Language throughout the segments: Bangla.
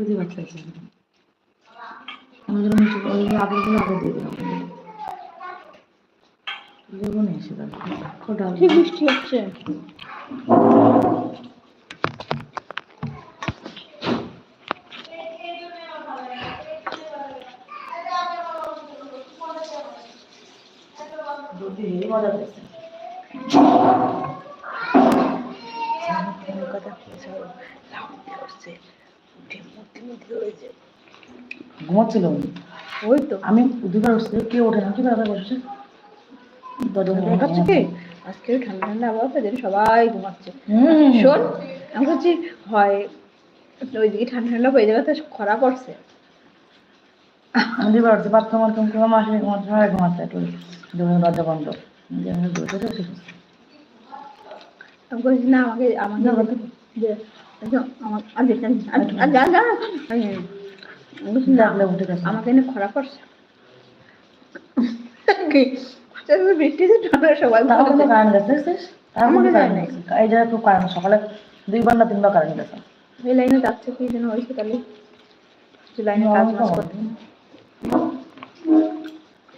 খুঁজে পাচ্ছি আমি যেন নিচে ওই আগেরগুলো আগে দিয়ে দিলাম। দেবো না এসে বৃষ্টি হচ্ছে। দুধ ঘুমাচ্ছিল উনি। ওই তো। আমি দুবার উঠছে কেউ ওঠে না কি ব্যাপার বসছে? দরজা দেখাচ্ছ কি? আজকে ঠান্ডা ঠান্ডা আবহাওয়া যেন সবাই ঘুমাচ্ছে। শোন আমি বলছি হয় ওইদিকে ঠান্ডা ঠান্ডা হয়ে যাবে তো খরা পড়ছে। দুবার উঠছে বাথরুম বাথরুম কেউ মাসে ঘুমাচ্ছে সবাই ঘুমাচ্ছে একটু দরজা বন্ধ। আমি বলছি না আমাকে আমাকে যে আচ্ছা, না আমাকে এনে খরা পড়ছে বৃষ্টিতে ঠান্ডা সবাই তাও কিন্তু ঘুমাচ্ছে। কারেন্ট গেছে দেখছিস? তাও কিন্তু আমাকে কারেন্ট যায় এই জায়গায় খুব কারেন্ট সকালে দুইবার না তিনবার কারেন্ট গেছে এই লাইনে যাচ্ছে কি যেন হয়েছে তাহলে লাইনে কাজ মাজ করতে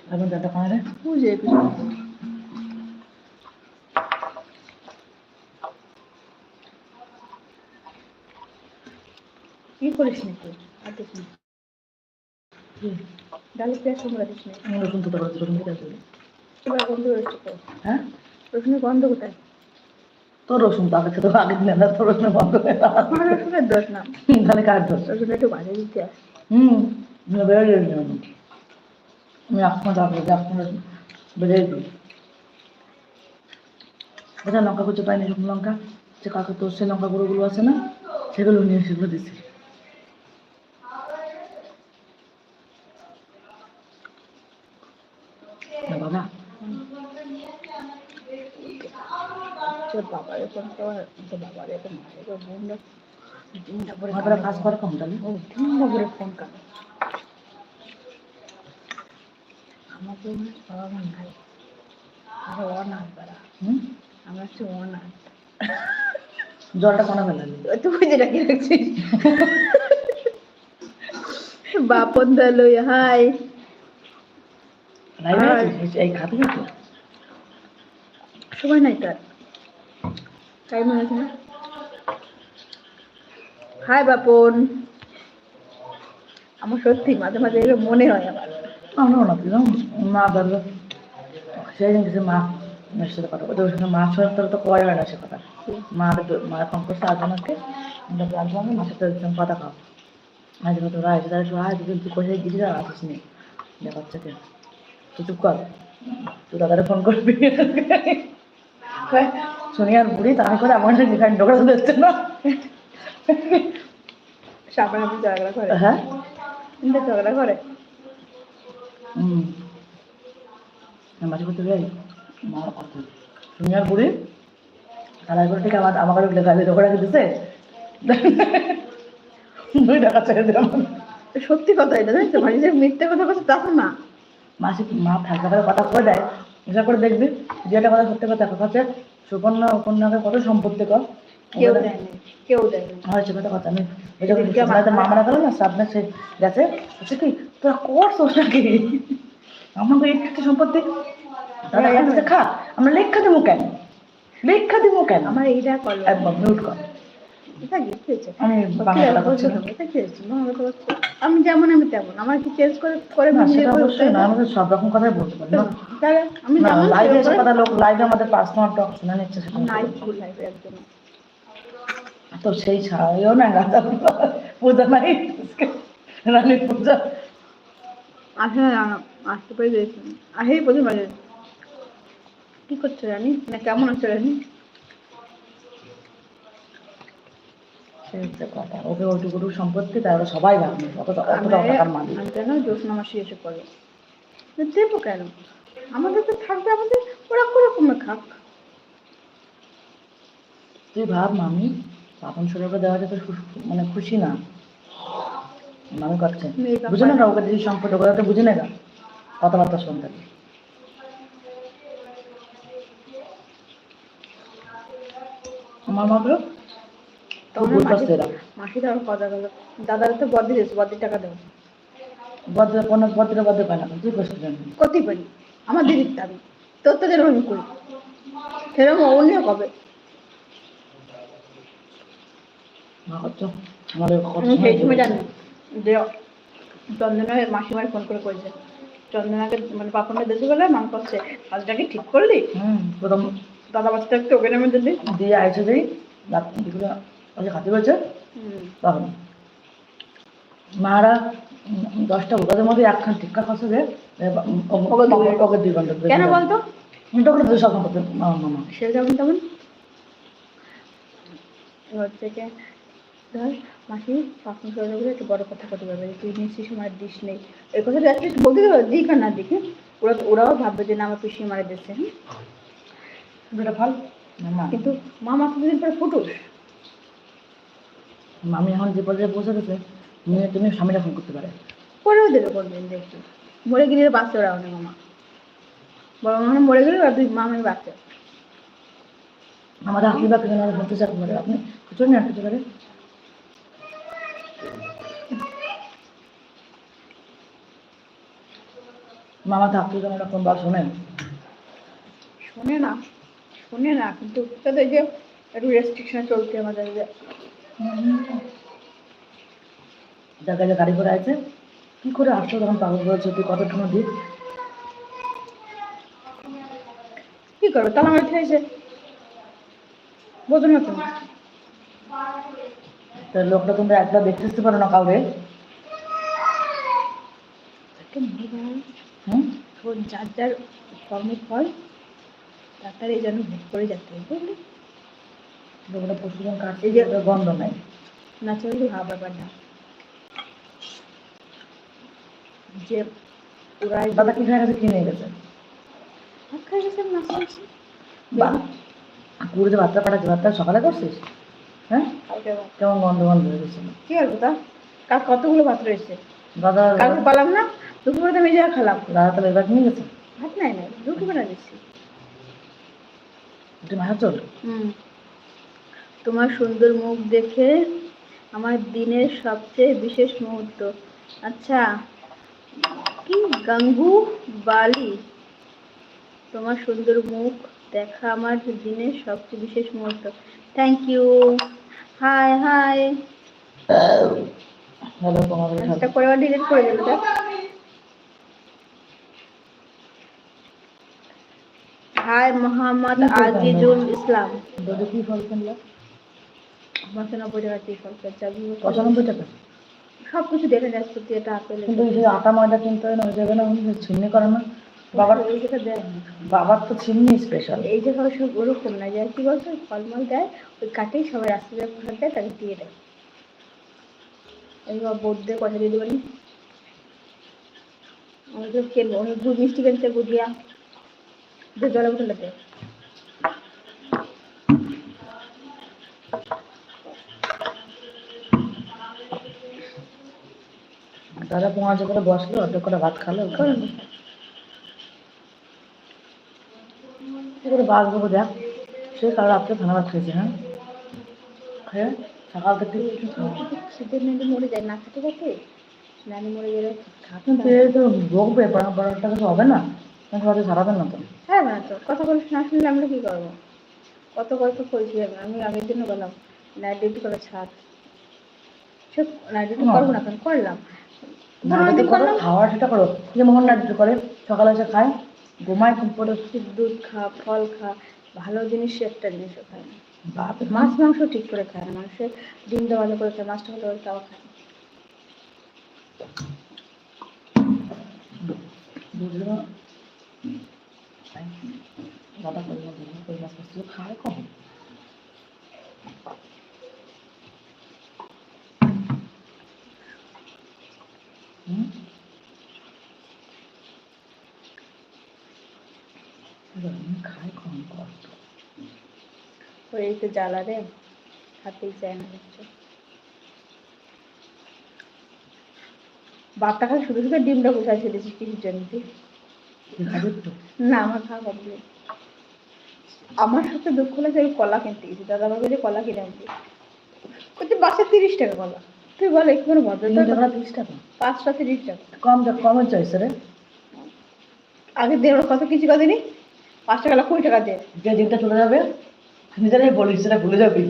এখন যাতে কারেন্ট বুঝে কি করিস নাকি আর দেখ না। ডালে পেঁয়াজ দিস না। রসুন তো রসুন এবার গন্ধ রয়েছে তো। হ্যাঁ? রসুনের গন্ধ কোথায়? তোর রসুন তো আগে তো আগে দিলে না তোর রসুন বন্ধ হয়ে আমার রসুনের দোষ না। তাহলে কার দোষ? রসুন একটু বাজে দিতে আসে। হুম বেড়ে আমি আপনার যে আপনার বেড়ে দিই ওটা লঙ্কা কুচো পাইনি শুকনো লঙ্কা। যে কাকু তোর সে লঙ্কা গুঁড়োগুলো আছে না সেগুলো নিয়ে সেগুলো দিছি না বাবা বাবারে মায়ের তোর বোনরা দিনটা পরে কাজ করে দিনটা পরে ফোন কর আমাকে বাবা মা নাই আমরা অনাথ বাড়া হুম আমরা হচ্ছে অনাথ জলটা কোনো ফেলালি তুই রাখছিস বাপন দালো হাই আর- এই খাতে সময় নাই তার টাইম হয়েছে না? হাই বাপন। আমার সত্যি মাঝে মাঝে এগুলো মনে হয় আমার। আমরাও না দিলাম মা ধরলো সেই কিছু মা মেয়ের সাথে কথা বলতে ওর সঙ্গে মার সাথে তো কয় হয় না সে কথা। মা মা ফোন করছে আজমাকে। আমরা মার সাথে কথা খাও আজ কত রায় তারা সব আজ তুই কোথায় গেছিস আর আসিস নি। দেখাচ্ছে কে। তুই চুপ কর। তুই দাদারে ফোন করবি। কয়, শুনি আর বুড়ি তাই করে আমার যেখানে ঢোকা দিচ্ছে না সামনাসামনি ঝগড়া করে। হ্যাঁ? ঝগড়া করে। হুম। মাঝে যাই। মার কথা আর বুড়ি তারা করে ঠিক আমার আমার কাছে লেখা করে দিতেছে দুই টাকা ছেড়ে দিলাম। সত্যি কথা এটা জানিস মানে যে মিথ্যে কথা বলছে তা না। মাসি মা থাকা করে কথা করে দেয়। হিসাব করে দেখবি। যেটা কথা সত্যি কথা কথা হচ্ছে সুকন্যা উপন্যাসের কত সম্পত্তি কর? কেউ দেয়নি কেউ দেয়নি। হয়েছে কথা কথা আমি গেল না? সামনে সে গেছে। কি তোরা করছোস নাকি আমাকে একটু সম্পত্তি? খা। আমরা লেখা দেবো কেন? লেখা দেবো কেন? আমার এইটা মিউট কর। আমি যেমন আমি তেমন। আমার কি চেঞ্জ করে করে আমাদের সব রকম কথাই বলতে পারি। আমি লাইভে এসে কথা লোক লাইভে আমাদের পার্সোনাল টক শুনে নিচ্ছে নাই ফুল একদম। তো সেই ছাড়াইও না পূজা নাই রানী পূজা। আসে আসতে পেরে আসেই কি করছ রানি? না কেমন আছো রানি? হচ্ছে কথা। ওকে ওইটুকু সম্পত্তি তাহলে সবাই টাকার মালিক কেন জ্যোৎস্না মাসি এসে পড়ে? দেবো কেন? আমাদের তো থাকবে আমাদের ওরা কোরকমে খাক। তুই ভাব মামি পাপন সরকার দেওয়া যাতে মানে খুশি না। মামি করছে। বুঝে না ওকে দিদি সম্পদ ওকে তো বুঝে না কথাবার্তা শুনতে। আমার তখন ভুল মাসি করছে এরা। মাসি তো আমার কথা গেল দাদার তো বদি দিয়েছে বদির টাকা দেবো বদ্র কোনো বদ্রে বদ্রে পায় না তুই করছিস কেন? করতেই পারি আমার দিদির দাবি তোর তো যেরকম করি সেরকম অন্য কবে মা করছ আমাদের কত আমি সময় সেই সময় জানি যে চন্দনাকে মাসিমার ফোন করে করেছে। চন্দনাকে মানে পাপনের দেশে গেলে মান করছে কাজটাকে ঠিক করলি? প্রথম দাদা বাচ্চাটা একটু ওকে নামে দিলি দিয়ে আইসে দিই রাত দুপুরে ওই যে খাতে তখন মারা দশটা বোকাদের মধ্যে একখান টিক্কা খসে যে ওকে দুই ঘণ্টা কেন বলতো? দুই করতে মামা মামা সে হচ্ছে ধর মাসি পাপন সরে বলে একটু বড় কথা করতে পারবে তুই নিশ্চিত সময় দিস নেই। এই কথাটা অ্যাটলিস্ট বলতে দেবে দিক আর না দিক হ্যাঁ? ওরা ওরাও ভাববে যে না আমার পিসি মারা দিচ্ছে হ্যাঁ? মামা কিন্তু মা মাত্র দুদিন পরে ফুটুস মামি এখন যে পর্যায়ে পৌঁছে গেছে মেয়ে তুমি স্বামীরা ফোন করতে পারে। করেও দেবে কোনদিন দেখি মরে গেলে বাঁচতে ওরা অনেক মামা বড় মামা মরে গেলে আর দুই মামাই বাঁচে আমাদের আকিবা কিছু না বলতে চাকরি পারে আপনি কিছু না কিছু পারে মামা থাকতে যেন এরকম বার শোনেন? শোনে না শোনে না কিন্তু তাদের যে একটু রেস্ট্রিকশন চলছে আমাদের যে গাড়ি করে আছে কি করে আসছো তখন পাগল করেছে তুই কতক্ষণ দিক? কি করবে? তালা মারি খেয়েছে বোঝো না তা। লোকটা তোমরা একবার দেখতে আসতে পারো না কাউরে? কর্মের ফল তার তার এই জন্য ভোগ করে যেতে হবে বুঝলি? লোকটা পশুজন কাটছে যে- গন্ধ নাই। ন্যাচারালি ভাব ব্যাপারটা যে ওরা দাদা কি খায় কিনে গেছে ভাতটা পাঠাচ্ছে ভাতটা সকালে করছিস? হ্যাঁ? কেমন গন্ধ গন্ধ হয়ে গেছে কি করব তা কাল কতগুলো ভাত রয়েছে? দাদা কালকে পালাম না? দুপুরে তো খেলাম। দাদা তাহলে এবার নিয়ে গেছে ভাত নাই না বানা দিচ্ছি। মাথা চল। হুম। তোমার সুন্দর মুখ দেখে আমার দিনের সবচেয়ে বিশেষ মুহূর্ত। আচ্ছা কি গাঙ্গু বালি? তোমার সুন্দর মুখ দেখা আমার দিনের সবচেয়ে বিশেষ মুহূর্ত। Thank you hi hi hello তোমার করে ডিলিট করে দেবে হাই মোহাম্মদ আজিজুল ইসলাম। পঁচানব্বই টাকা টি ফল চাবি পঁচানব্বই টাকা সব কিছু দেখে যাচ্ছে এটা আপেল কিন্তু ওই যে আটা ময়দা কিনতে হয় না ওই জায়গায় না ছিন্নি করে না? বাবার ওই যেটা দেয় বাবার তো ছিন্নি স্পেশাল এই যে সব সব ওরকম না যায় কি বলতো ফলমল দেয় ওই কাটেই সবাই রাস্তা দিয়ে তাকে দিয়ে দেয়। এইবার বৌদ্ধদের কথা দিয়ে দেবেন অনেক কেনবো অনেক গুড় মিষ্টি কিনছে গুড়িয়া যে জলে উঠলে দেয় দাদা পৌঁছ করে বসল অর্ধেক করে ভাত খালো করে দেবো দেখ? সে কাল রাত্রে ভাত খেয়েছে হ্যাঁ? খেয়ে সকাল থেকে নাকি মরে যায় না খেতে খেতে নানি মরে গেলে খাতে কিন্তু এ তো বকবে পড়াটা কিছু হবে না? কিন্তু সারাবেন না তো? হ্যাঁ না তো। কথা বলে না শুনলে আমরা কি করব? কত করেছি আমি আমি আগের দিনও বললাম নাইট ডিউটি করে ছাড়। সে নাইট ডিউটি করব না করলাম। করো। খাওয়া সেটা করো। যে মোহন করে সকালে এসে খায়। ঘুমায় পরে দুধ খা ফল খা ভালো জিনিস একটা জিনিসও খায় না। বাপ মাছ মাংস ঠিক করে খায় না। মানুষের ডিম দেওয়া ভালো করে খায় মাছটা ভালো করে তাও খায় না। বুঝলো? দাদা কই মাছ কই মাছ খায় কম হুম খায় কম কষ্ট ওই তো জ্বালা রে খাতেই চায় না হচ্ছে বাপটা খালি শুধু শুধু ডিমটা কোথায় ছেড়েছিস কিছুর জন্য না আমার খাওয়া কমপ্লিট আমার সাথে দুঃখ লাগে আমি কলা কিনতে গেছি। দাদা বাবু যে কলা কিনে আনছি পাঁচটা তিরিশ টাকা বলো তুই বল একটু ভদ্রতা তিরিশ টাকা পাঁচটা তিরিশ টাকা। কম যা কমের চয়েছে রে আগে ওরা কত কিছু কদিনই পাঁচ টাকা কুড়ি টাকা দে যে দিনটা চলে যাবে নিজেরাই বলিস সেটা ভুলে যাবি।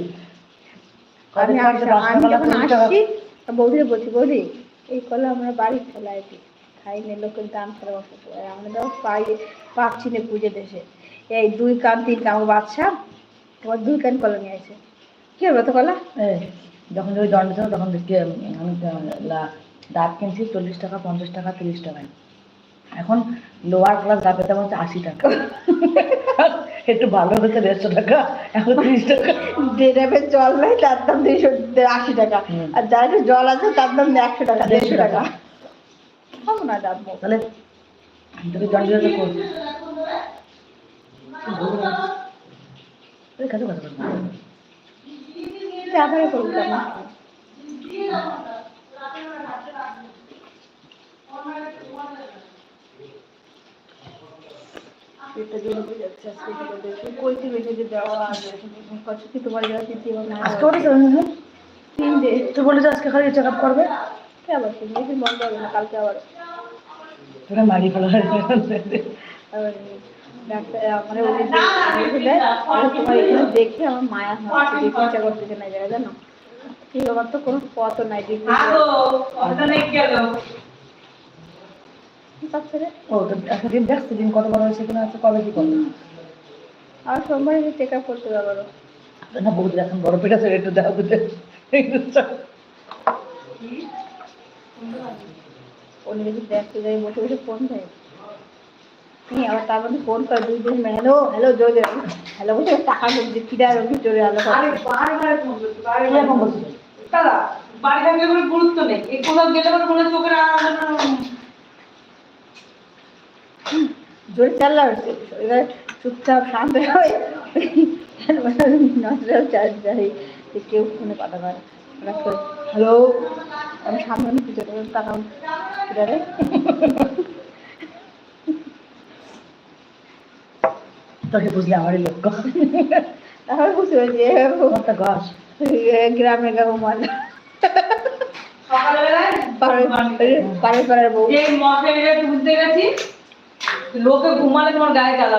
আমি যখন আসছি বৌদিরে বলছি বৌদি এই কলা আমরা খাই নে লোকের দাম ছাড়া আমরা তো পাই পাচ্ছি না পুজো দেশে। এই দুই কান তিন কান বাচ্চা তোমার দুই কান কলা নিয়ে আসে। কি হবে তো কলা? যখন ওই দণ্ড তখন আমি ডাব কিনছি চল্লিশ টাকা পঞ্চাশ টাকা তিরিশ টাকায়। এখন লোয়ার ক্লাস যাবে দাম হচ্ছে আশি টাকা। একটু ভালো হচ্ছে দেড়শো টাকা এখন তিরিশ টাকা। যে ডেরাবের জল নেই তার দাম দুইশো আশি টাকা। আর যার একটু জল আছে তার দাম একশো টাকা দেড়শো টাকা। খাব না তাহলে তুমি তো করবি। তারপরে করব আজকে যেটা দেখি কইতে বেশি দেওয়া আছে কত কি? তোমার যাওয়া দিতে আজকে ওটা চলে গেছে। তিন ডে তুই বলে যে আজকে খালি চেক আপ করবে? কে আবার তিন দিন বন্ধ হবে না কালকে আবার তোরা মারি ফেলা। ডাক্তার আমার তোমার এখানে দেখে মায়া হচ্ছে করতেছে না জানো? আমার তো কোনো পথ নাই দেখতে তারপরে ও একটা দিন দেখ সেদিন কত বড় হয়েছে কিনা আছে কবে কি করবে আর সোমবারে চেক আপ করতে যাব না বহুত এখন বড় পেট আছে একটু দেখা বুঝে উনি যদি দেখতে যাই বসে বসে ফোন দেয় আবার তার মধ্যে ফোন করে দুই দিন হ্যালো হ্যালো জোর হ্যালো টাকা ঢুকছে ফিরে আর জোরে আলো কোনো গুরুত্ব নেই। কোথাও গেলে মনে চোখের জোরে চাল্লা হচ্ছে এবার চুপচাপ শান্ত হয়ে নজরাল চার্জ দেয় যে কেউ ফোনে কথা হঠাৎ করে হ্যালো আমি সামনে তোকে বুঝলে আমারই লক্ষ্য। তারপরে বুঝতে পারছি একটা গাছ গ্রামে গ্রামে মজা সকালবেলায়? পাড়ার বউ। যে মশারিটা তুলতে গেছি লোকে ঘুমালে তোমার গায়ে জ্বালা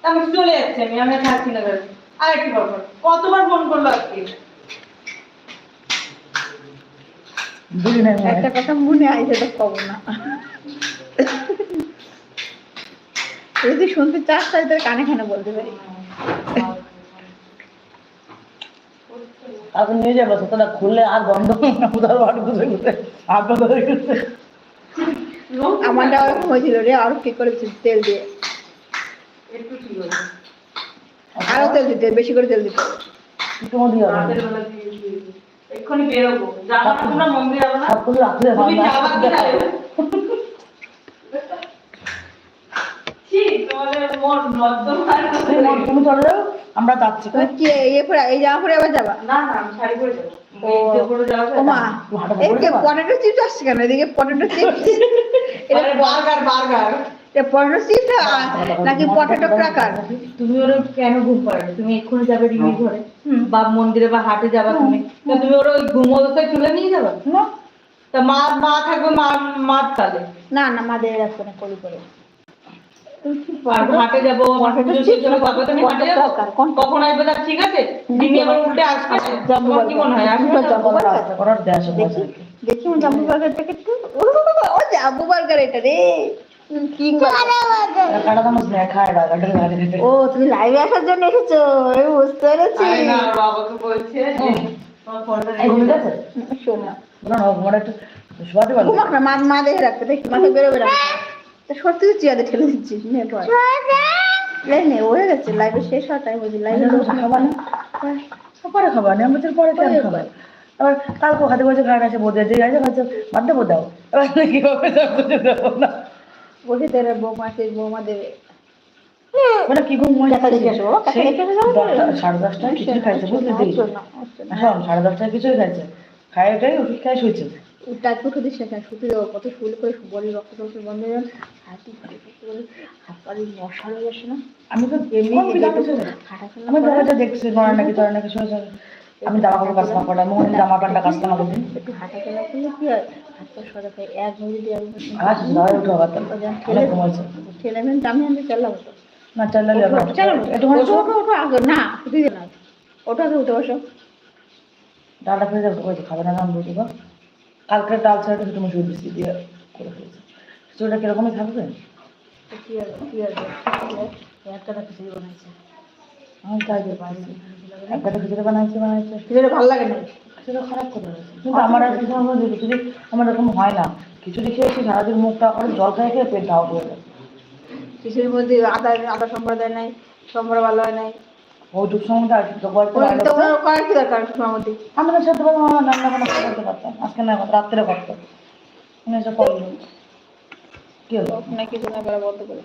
তা আমি চলে যাচ্ছি আমি আমি থাকছি না আর একটু। কতবার ফোন করল আজকে? একটা কথা মনে হয় সেটা না। যদি শুনতে চাস তাহলে তোর কানে কানে বলতে পারি। তারপর নিয়ে যাব সেটা খুললে আর বন্ধ না গেছে? আমারটা ওরকম হয়েছিল রে আরও কি করে তেল দিয়ে। একটু ঠিক হয়েছে আরও তেল দিতে বেশি করে তেল দিতে। এক্ষুনি বেরোবো। যাব তোমরা মন্দির যাব না। যাবা কি? তোমাদের মন লজ্জা তুমি চলে যাও। আমরা যাচ্ছি। কি ইয়ে পরে এই জামা পরে আবার যাবা? না না আমি শাড়ি পরে যাব মা পটেটো চিপস আসছে কেন? এদিকে পটেটো চিপস। আরে বার্গার বার্গার। পটেটো চিপস নাকি পটেটো ক্রাকার তুমি ওরা কেন ঘুম তুমি এক্ষুনি যাবে ঘরে। বা মন্দিরে বা হাটে যাবা তুমি। তুমি ওর ওই ঘুম অবস্থায় তুলে নিয়ে যাবে? না। তা মা মা থাকবে মা মার তালে। না না মাদের রাখব না করি করে। আর যাব কখন আসবে তার ঠিক আছে? উল্টে আসবে। কি মনে হয়? জম্বু বার্গার। বার্গারটাকে একটু। ও জাম্বু বার্গার এটা রে। তুমি লাইভে আসার জন্য এসেছ আমি বুঝতে পেরেছি। না বাবাকে বলছে শোন ঘুমাক মা দেখে রাখতে দেখি মাথা বেরোবে না। তা সত্যি তো চেয়ারে ঠেলে দিচ্ছিস নে পর এই নে হয়ে গেছে লাইভে শেষ লাইভে খাবার না পরে আমাদের পরে কেন খাবার আবার কালকে হাতে খাওয়া আছে বোধ যে আছে ভাবছে বাদ দেবো দাও। এবার কীভাবে যাব যে দেবো না। বসে তোর বৌমা সেই বৌমা দেবে মানে কি ঘুম। দশটা সাড়ে দশটায় খাইছে বুঝলি সাড়ে দশটায় খাইছে। খাই ওটাই ওষুধ খাই শুয়েছে কত করে বলি রক্ত টক্ত বন্ধ হয়ে হাতি হাত মশা হয়ে না? আমি তো এমনি কোন বিঘা কিছু না। হাঁটাচলা আমি করে- তোমাকে দেখছি নয় নাকি তোরা নাকি শুয়েছে আমি জামা কাপড় কাচতাম কটা মোহন জামা প্যান্টটা কাচতাম আগে একটু হাঁটা চলা করলে কি হয়? হাত পা সরা খাই এক মিনিট আমি আর দাঁড়ায় উঠে আবার তাহলে। অনেক ঘুমাইছে ঠেলে আমি আমি চালাবো তো। না চাল্লালে চলো একটু ওঠো ওঠো ওঠো আগে না তুই না ওটা আগে উঠে বসো। ফেলে যাবে খাবে না আমি রুটি কালকে ডাল ছাড়া একটু মুসুর দিচ্ছি দিয়ে করে ফেলেছি। খিচুড়িটা কিরকমই থাকবে আমার এরকম হয় না। খিচুড়ি খেয়েছি সারাদিন মুখটা করে জল খেয়ে খেয়ে পেট আউট হয়ে খিচুড়ির মধ্যে আদা আদা সম্বর দেয় নাই সম্বর ভালো হয় নাই। ওইটুক সময় আর গল্প তো করার কি দরকার তোমার মধ্যে সাথে আমার রান্না বান্না করতে পারতাম। আজকে না রাত্রে করতাম। এসে করল কি হলো? না কিছু না বন্ধ করে